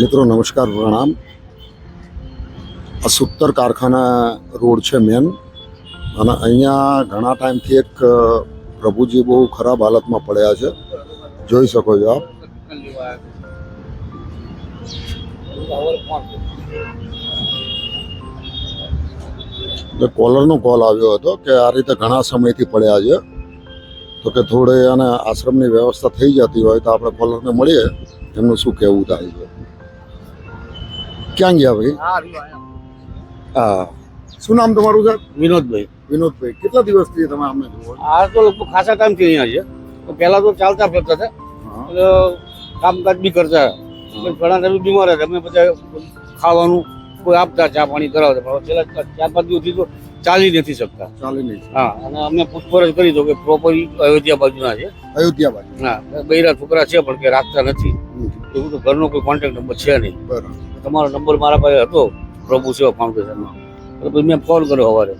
મિત્રો, નમસ્કાર, પ્રણામ. આ સુતર કારખાના રોડ છે મેન. અને અહીંયા ઘણા ટાઈમથી એક પ્રભુજી બહુ ખરાબ હાલતમાં પડ્યા છે. જોઈ શકો છો આપ. કોલરનો કોલ આવ્યો હતો કે આ રીતે ઘણા સમયથી પડ્યા છે. તો કે થોડે અને આશ્રમની વ્યવસ્થા થઈ જતી હોય તો આપણે કોલરને મળીએ. એમનું શું કહેવું થાય છે? ક્યાં ગયા ભાઈ? હા શું નામ તમારું સાહેબ વિનોદભાઈ. વિનોદભાઈ કેટલા દિવસથી તમે અમને જુઓ આ તો લગભગ ખાસા ટાઈમથી અહીંયા છે. તો પહેલા તો ચાલતા ફરતા હતા. કામકાજ બી કરતા ઘણા તમે બીમાર હતા. અમે બધા ખાવાનું કોઈ આપતા ચા પાણી કરાવતા. પણ છેલ્લા ચાર પાંચ દિવસથી તો ચાલી નથી શકતા. ચાલી નહીં હા અને અમે પૂછપરછ કરી તો કે પ્રોપર અયોધ્યા બાજુના છે. અયોધ્યા બાજુ. હા બૈરા છોકરા છે પણ કે રાખતા નથી. એવું તો ઘરનો કોઈ કોન્ટેક્ટ નંબર છે નહીં. બરાબર. તમારો નંબર મારા પાસે હતો પ્રભુ સેવા ફાઉન્ડેશનમાં એટલે પછી મેં ફોન કર્યો સવારે.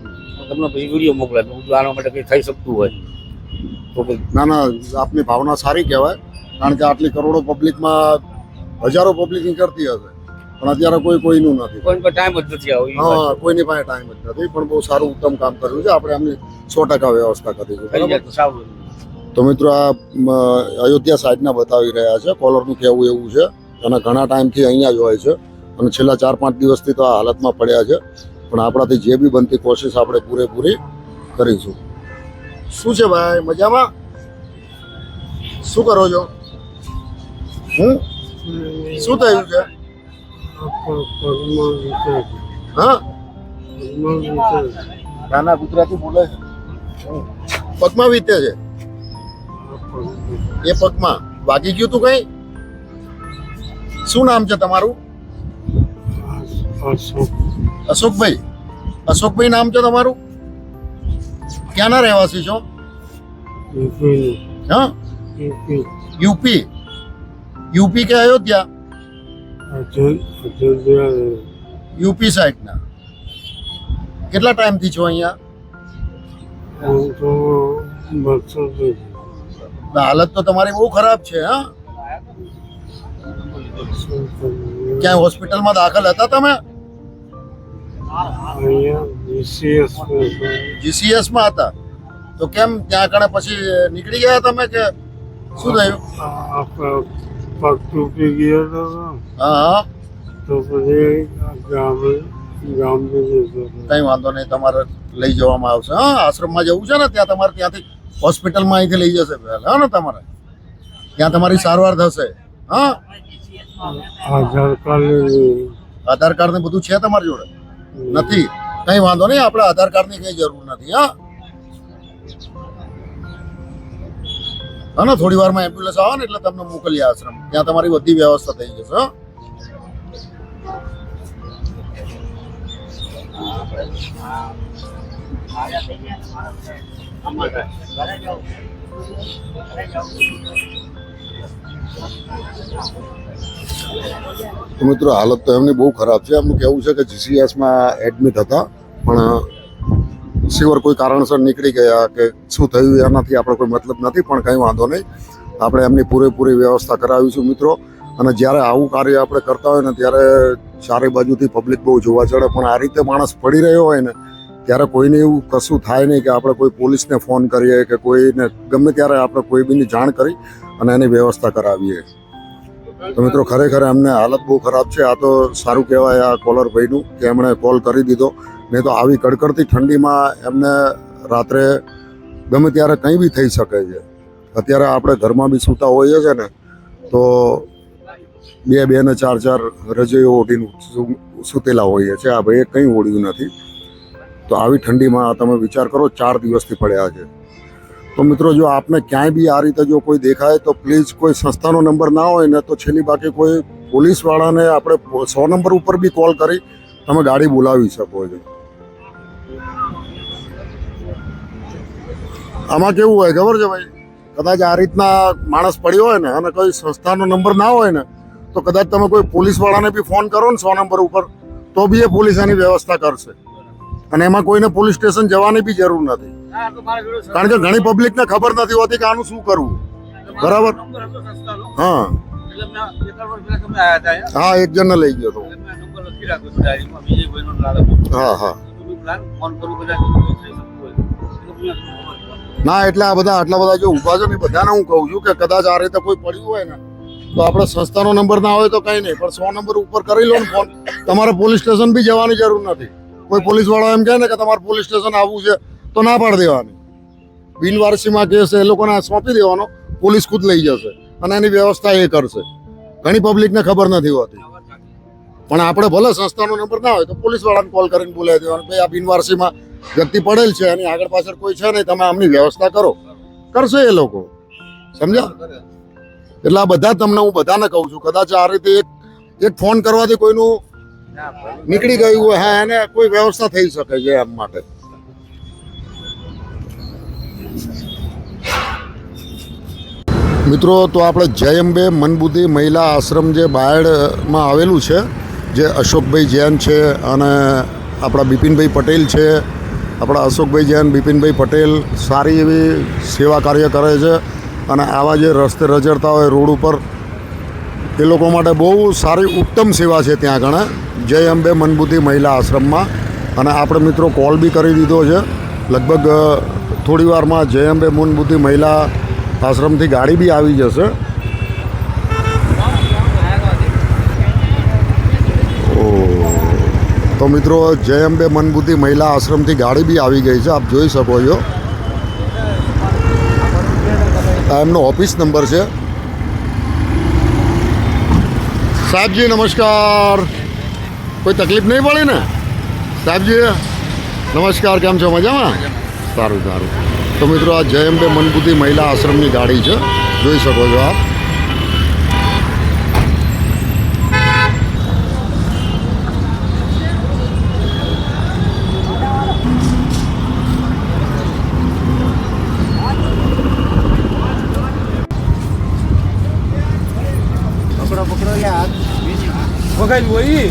તમને પછી વીડિયો મોકલાય. હું આના માટે કંઈ થઈ શકતું હોય. તો ના ના આપની ભાવના સારી કહેવાય. કારણ કે આટલી કરોડો પબ્લિકમાં હજારો પબ્લિકિંગ કરતી હશે. પણ અત્યારે કોઈ કોઈનું નથી. કોઈ ટાઈમ જ નથી આવ્યો હા કોઈની પાસે ટાઈમ જ નથી પણ બહુ સારું ઉત્તમ કામ કર્યું છે. આપણે એમની સો ટકા વ્યવસ્થા કરી છે. તો મિત્રો આ અયોધ્યા સાઈડના બતાવી રહ્યા છે. કોલરનું કહેવું એવું છે. અને ઘણા ટાઈમથી અહીંયા જ હોય છે. અને છેલ્લા ચાર પાંચ દિવસથી તો આ હાલતમાં પડ્યા છે. પણ આપણાથી જે બી બનતી કોશિશ આપણે પૂરેપૂરી કરીશું. શું છે ભાઈ મજામાં? શું કરો છો? હું શું થયું છે? હા? નાના ગુજરાતી બોલે છે. પગમાં વીતે છે? એ પગમાં. વાગી ગયું તું કઈ? શું નામ છે તમારું? અશોકભાઈ અશોકભાઈ નામ છે તમારું? ક્યાંના રહેવાસી છો? હા? યુપી. યુપી. કે અયોધ્યા? યુપી સાઈડના. કેટલા ટાઈમથી છો અહીંયા? હાલત તો તમારી બહુ ખરાબ છે હા? ક્યાંય હોસ્પિટલમાં દાખલ હતા તમે? જીસીએસમાં હતા. તો કેમ ત્યાં કણે પછી નીકળી ગયા તમે કે શું થયું? પગ તૂટી ગયો હતો હા. તો પછી ગામે જતો કઈ વાંધો નહીં તમારે લઈ જવામાં આવશે. હા આશ્રમમાં જવું છે ને ત્યાં તમારે ત્યાંથી હોસ્પિટલમાં અહીંથી લઈ જશે પહેલા હા ને તમારે? ત્યાં તમારી સારવાર થશે હા? આધાર કાર્ડ આધાર કાર્ડ ને બધું છે તમારી જોડે? નથી. કઈ વાંધો નહીં, આપણે આધાર કાર્ડની કઈ જરૂર નથી, હા. હા ને થોડી વારમાં એમ્બ્યુલન્સ આવે ને એટલે તમને મોકલીએ આશ્રમ. ત્યાં તમારી બધી વ્યવસ્થા થઈ જશે, હા. તો મિત્રો, હાલત તો એમની બહુ ખરાબ છે. એમનું કહેવું છે કે જીસીએસમાં એડમિટ હતા, પણ સિવર કોઈ કારણસર નીકળી ગયા કે શું થયું એનાથી આપણે કોઈ મતલબ નથી, પણ કંઈ વાંધો નહીં. આપણે એમની પૂરેપૂરી વ્યવસ્થા કરાવીશું, મિત્રો. અને જ્યારે આવું કાર્ય આપણે કરતા હોય ને, ત્યારે ચારે બાજુથી પબ્લિક બહુ જોવા ચડે. પણ આ રીતે માણસ પડી રહ્યો હોય ને, ત્યારે કોઈને એવું કશું થાય નહીં કે આપણે કોઈ પોલીસને ફોન કરીએ કે કોઈને, ગમે ત્યારે આપણે કોઈ બીની જાણ કરી અને એની વ્યવસ્થા કરાવીએ. તો મિત્રો, ખરેખર એમને હાલત બહુ ખરાબ છે. આ તો સારું કહેવાય આ કોલર ભાઈનું કે એમણે કોલ કરી દીધો. નહીં તો આવી કડકડતી ઠંડીમાં એમને રાત્રે ગમે ત્યારે કંઈ બી થઈ શકે છે. અત્યારે આપણે ઘરમાં બી સૂતા હોઈએ છે ને, તો બે બે ને ચાર ચાર રજોઈઓ ઓઢીને સૂતેલા હોઈએ છે આ ભાઈએ કંઈ ઓળ્યું નથી. તો આવી ઠંડીમાં તમે વિચાર કરો, ચાર દિવસથી પડ્યા છે. તો મિત્રો, જો આપને ક્યાંય બી આ રીતે જો કોઈ દેખાય, તો પ્લીઝ કોઈ સંસ્થાનો નંબર ના હોય ને, તો છેલ્લી બાકી કોઈ પોલીસવાળાને આપણે સો નંબર ઉપર બી કોલ કરી, તમે ગાડી બોલાવી શકો છો. આમાં કેવું હોય, ખબર છે ભાઈ? કદાચ આ રીતના માણસ પડ્યો હોય ને, અને કોઈ સંસ્થાનો નંબર ના હોય ને, તો કદાચ તમે કોઈ પોલીસવાળાને બી ફોન કરો ને સો નંબર ઉપર, તો બી એ પોલીસ એની વ્યવસ્થા કરશે. અને એમાં કોઈને પોલીસ સ્ટેશન જવાની બી જરૂર નથી. કારણ કે ઘણી પબ્લિકને ખબર નથી હોતી કે આનું શું કરવું. બરાબર? હા. હા, એક જણને લઈ ગયો હતો હા હા. ના, એટલે આ બધા, આટલા બધા જો ઊભા છે ને બધાને હું કહું છું કે કદાચ આ રીતે કોઈ પડ્યું હોય ને, તો આપણે સંસ્થાનો નંબર ના હોય તો કંઈ નહીં, પણ સો નંબર ઉપર કરી લો ને ફોન તમારે પોલીસ સ્ટેશન બી જવાની જરૂર નથી. કોઈ પોલીસ વાળો એમ કહે ને કે તમારે પોલીસ સ્ટેશન આવવું છે તો ના પાડી દેવાની. બિનવારસીમાં કેસ એ લોકોને સોંપી દેવાનો પોલીસ ખુદ લઈ જશે અને એની વ્યવસ્થા એ કરશે. ઘણી પબ્લિકને ખબર નથી હોતી. પણ આપણે ભલે સંસ્થાનો નંબર ના હોય તો પોલીસવાળાને કોલ કરીને બોલાવી દેવાનો. ભાઈ આ બિનવારસીમાં વ્યક્તિ પડેલ છે એની આગળ પાછળ કોઈ છે નહીં તમે આમની વ્યવસ્થા કરો. કરશે એ લોકો. સમજ્યા? એટલે આ બધા તમને હું બધાને કહું છું કદાચ આ રીતે એક એક ફોન કરવાથી કોઈનું નીકળી ગયું હોય. હા એને કોઈ વ્યવસ્થા થઈ શકે છે એમ માટે. મિત્રો, તો આપણે જય અંબે મનબુદ્ધિ મહિલા આશ્રમ જે બાયડમાં આવેલું છે, જે અશોકભાઈ જૈન છે અને આપણા બિપિનભાઈ પટેલ છે. આપણા અશોકભાઈ જૈન, બિપિનભાઈ પટેલ સારી એવી સેવા કાર્ય કરે છે અને આવા જે રસ્તે રજડતા હોય રોડ ઉપર, એ લોકો માટે બહુ સારી ઉત્તમ સેવા છે ત્યાં આગળ જય અંબે મનબુદ્ધિ મહિલા આશ્રમમાં. અને આપણે મિત્રો, કોલ બી કરી દીધો છે. લગભગ થોડીવારમાં થોડી વારમાં જય અંબે મનબુદ્ધિ મહિલા આશ્રમથી ગાડી બી આવી જશે. તો મિત્રો, જય અંબે મનબુદ્ધિ મહિલા આશ્રમથી ગાડી બી આવી ગઈ છે. આપ જોઈ શકો છો. આ એમનો ઓફિસ નંબર છે. સાહેબજી, નમસ્કાર. કોઈ તકલીફ નહીં પડે ને? સાહેબજી, નમસ્કાર. કેમ છો? મજામાં? સારું સારું. તો મિત્રો આ જય અંબે મનબુદ્ધિ મહિલા આશ્રમની ગાડી છે. જોઈ શકો છો આપ. વગાડ્યું હોય ઈ.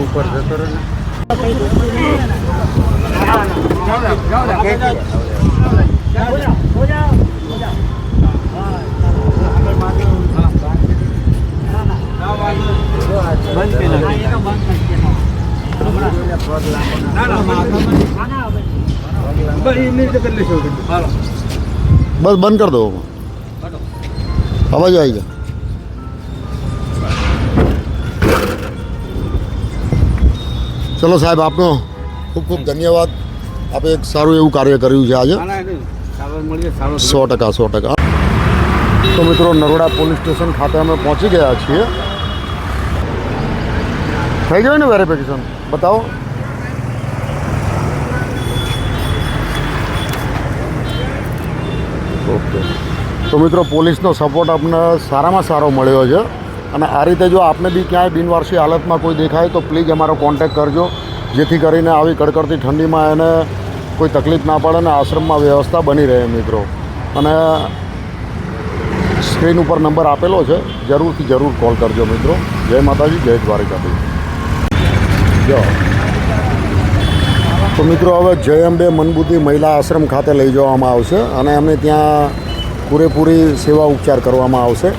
ઉપર જતો રહે બસ બંધ કરી દો. આવાજ આવી ગયા. ચલો સાહેબ આપનો ખૂબ ખૂબ ધન્યવાદ. આપે એક સારું એવું કાર્ય કર્યું છે આજે. સો ટકા સો ટકા. તો મિત્રો નરોડા પોલીસ સ્ટેશન ખાતે અમે પહોંચી ગયા છીએ. થઈ ગયું ને વેરિફિકેશન? બતાવો. ઓકે. તો મિત્રો પોલીસનો સપોર્ટ આપને સારામાં સારો મળ્યો છે. અને આ રીતે જો આપને બી ક્યાંય બિનવારસી હાલતમાં કોઈ દેખાય તો પ્લીઝ અમારો કોન્ટેક કરજો. જેથી કરીને આવી કડકડતી ઠંડીમાં એને કોઈ તકલીફ ના પડે અને આશ્રમમાં વ્યવસ્થા બની રહે મિત્રો. અને સ્ક્રીન ઉપર નંબર આપેલો છે, જરૂરથી જરૂર કોલ કરજો મિત્રો. જય માતાજી, જય દ્વારિકાથી જો. તો મિત્રો હવે જય અંબે મનબુદ્ધિ મહિલા આશ્રમ ખાતે લઈ જવામાં આવશે અને એમને ત્યાં પૂરેપૂરી સેવા ઉપચાર કરવામાં આવશે.